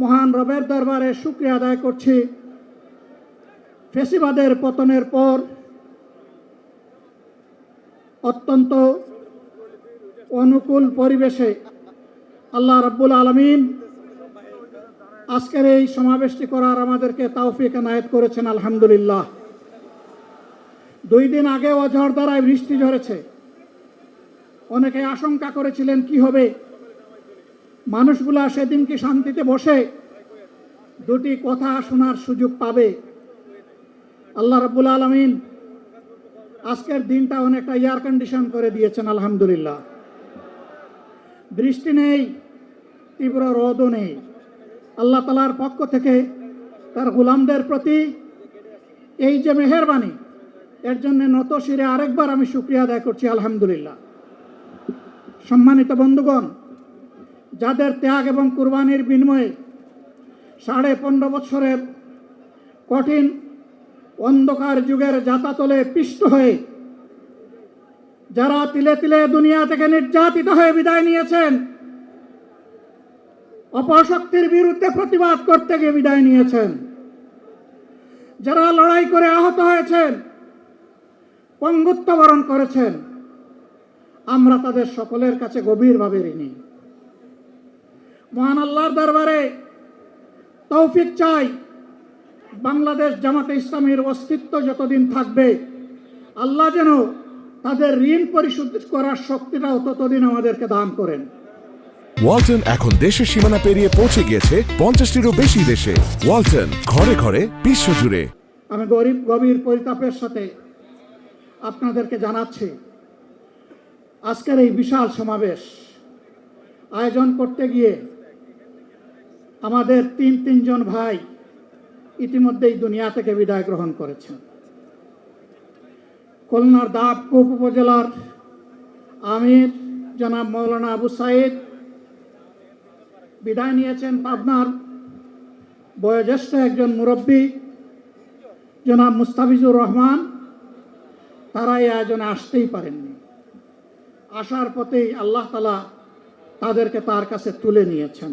মহান রবের দরবারে শুক্রিয়া আদায় করছি। ফেসিবাদের পতনের পর অত্যন্ত অনুকূল পরিবেশে আল্লাহ রাব্বুল আলমিন আজকের এই সমাবেশটি করার আমাদেরকে তাওফিক এনায়েত করেছেন, আলহামদুলিল্লাহ। দুই দিন আগে অঝড় দ্বারায় বৃষ্টি ঝরেছে। অনেকে আশঙ্কা করেছিলেন, কি হবে? মানুষগুলা সেদিন কি শান্তিতে বসে দুটি কথা শোনার সুযোগ পাবে। আল্লাহ রাব্বুল আলমিন আজকের দিনটা অনেকটা এয়ার কন্ডিশন করে দিয়েছেন, আলহামদুলিল্লাহ। বৃষ্টি নেই, তীব্র রোদও নেই। আল্লাহ তালার পক্ষ থেকে তার গোলামদের প্রতি এই যে মেহরবানি, এর জন্য নত শিরে আরেকবার আমি শুক্রিয়া আদায় করছি, আলহামদুলিল্লাহ। সম্মানিত বন্ধুগণ যাদের ত্যাগ এবং কুরবানির বিনিময়ে সাড়ে পনেরো বৎসরের কঠিন অন্ধকার যুগের যাতাতলে পিষ্ট হয়ে যারা তিলে তিলে দুনিয়া থেকে নির্যাতিত হয়ে বিদায় নিয়েছেন, অপশক্তির বিরুদ্ধে প্রতিবাদ করতে গিয়ে বিদায় নিয়েছেন। যারা লড়াই করে আহত হয়েছেন, পঙ্গুত্ব বরণ করেছেন, আমরা তাদের সকলের কাছে গভীরভাবে ঋণী। মহান আল্লাহর দরবারে তৌফিক চাই। বাংলাদেশ জামাতে ইসলামের অস্তিত্ব যতদিন থাকবে আল্লাহ যেন তাদের ঋণ পরিশোধ করার শক্তিটাও ততদিন আমাদেরকে দান করেন। ওয়ালটন এখন দেশের সীমানা পেরিয়ে পৌঁছে গিয়েছে পঞ্চাশটিরও বেশি দেশে। ওয়ালটন ঘরে ঘরে বিশ্ব জুড়ে আমি গরিব গভীর পরিতাপের সাথে আপনাদেরকে জানাচ্ছি আজকের এই বিশাল সমাবেশ আয়োজন করতে গিয়ে আমাদের তিন তিনজন ভাই ইতিমধ্যেই দুনিয়া থেকে বিদায় গ্রহণ করেছেন। খুলনার দাবকুপ উপজেলার আমির জনাব মৌলানা আবু সাইদ বিদায় নিয়েছেন পাবনার বয়োজ্যেষ্ঠ একজন মুরব্বী জনাব মুস্তাফিজুর রহমান। তারা এই আয়োজনে আসতেই পারেননি। আসার পথেই আল্লাহ তালা তাদেরকে তার কাছে তুলে নিয়েছেন।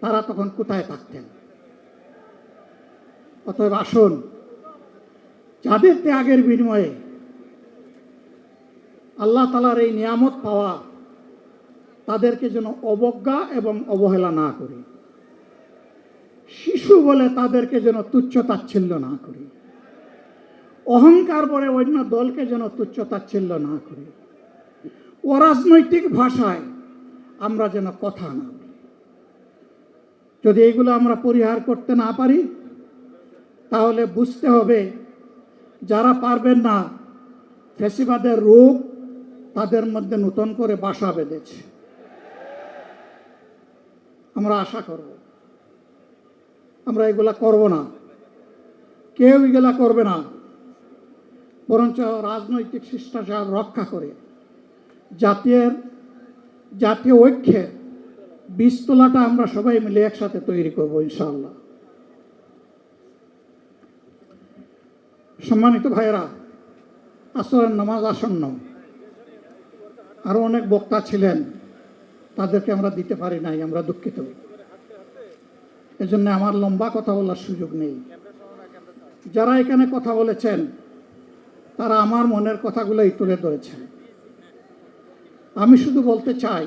তারা তখন কোথায় থাকতেন? অতএব আসুন, যাদের ত্যাগের বিনিময়ে আল্লাহ তালার এই নিয়ামত পাওয়া তাদেরকে যেন অবজ্ঞা এবং অবহেলা না করি। শিশু বলে তাদেরকে যেন তুচ্ছ তাচ্ছিল্য না করি। অহংকার বলে অন্য দলকে যেন তুচ্ছ তাচ্ছিল্য না করি। অরাজনৈতিক ভাষায় আমরা যেন কথা না যদি এগুলো আমরা পরিহার করতে না পারি, তাহলে বুঝতে হবে যারা পারবেন না, ফেসিবাদের রূপ তাদের মধ্যে নতুন করে বাসা বেঁধেছে। আমরা আশা করব। আমরা এগুলা করব না। কেউ এগুলা করবে না। বরঞ্চ রাজনৈতিক শিষ্টাচার রক্ষা করে জাতীয় জাতীয় ঐক্যের বীজতলাটা আমরা সবাই মিলে একসাথে তৈরি করব, ইনশাআল্লাহ। সম্মানিত ভাইয়েরা, আসরের নামাজ আসন্ন। আরও অনেক বক্তা ছিলেন, তাদেরকে আমরা দিতে পারি নাই, আমরা দুঃখিত। এজন্য আমার লম্বা কথা বলার সুযোগ নেই। যারা এখানে কথা বলেছেন, তারা আমার মনের কথাগুলোই তুলে ধরেছেন। আমি শুধু বলতে চাই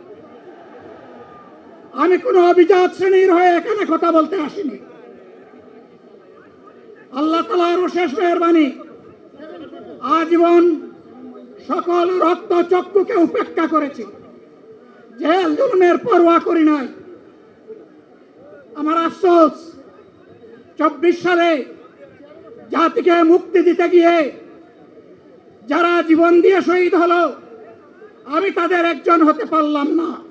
আমি কোনো অভিজাত শ্রেণির হয়ে এখানে কথা বলতে আসিনি। আল্লাহ তালারও শেষ মেহরবানি। আজীবন সকল রক্ত চক্ষুকে উপেক্ষা করেছি। জেল জুলুমের পরোয়া করি নাই। আমার আফসোস, চব্বিশ সালে জাতিকে মুক্তি দিতে গিয়ে যারা জীবন দিয়ে শহীদ হলো, আমি তাদের একজন হতে পারলাম না।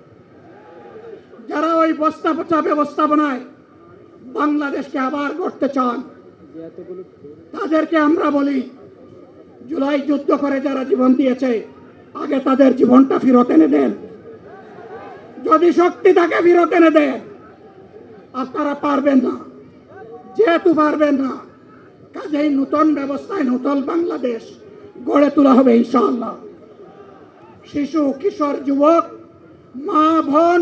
যারা ওই বস্তা পচা ব্যবস্থাপনায় বাংলাদেশকে আবার করতে চান, তাদেরকে আমরা বলি, জুলাই যুদ্ধ করে যারা জীবন দিয়েছে, আগে তাদের জীবনটা ফেরত এনে দেন। যদি শক্তি তাকে ফেরত এনে দেন আপনারা পারবেন না। যেহেতু পারবেন না, কাজেই নূতন ব্যবস্থায় নূতন বাংলাদেশ গড়ে তোলা হবে ইনশাআল্লাহ। শিশু, কিশোর, যুবক, মা, বোন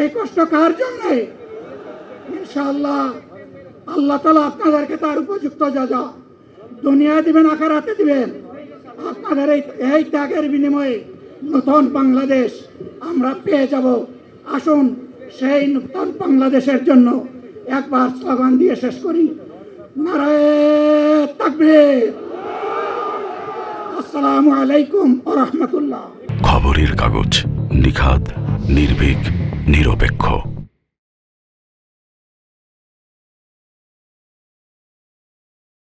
এই কষ্ট কার জন্য? ইনশাআল্লাহ, আল্লাহ তালা আপনাদেরকে তার উপযুক্ত যা যা দুনিয়ায় দিবেন আকারাতে দিবেন, আপনাদের এই এই ত্যাগের বিনিময়ে নতুন বাংলাদেশ আমরা পেয়ে যাব। আসুন, সেই নতুন বাংলাদেশের জন্য একবার স্লোগান দিয়ে শেষ করি। আসসালামু আলাইকুম রাহমাতুল্লাহ। খবরের কাগজ নিখাদ, নির্ভীক নিরপেক্ষ।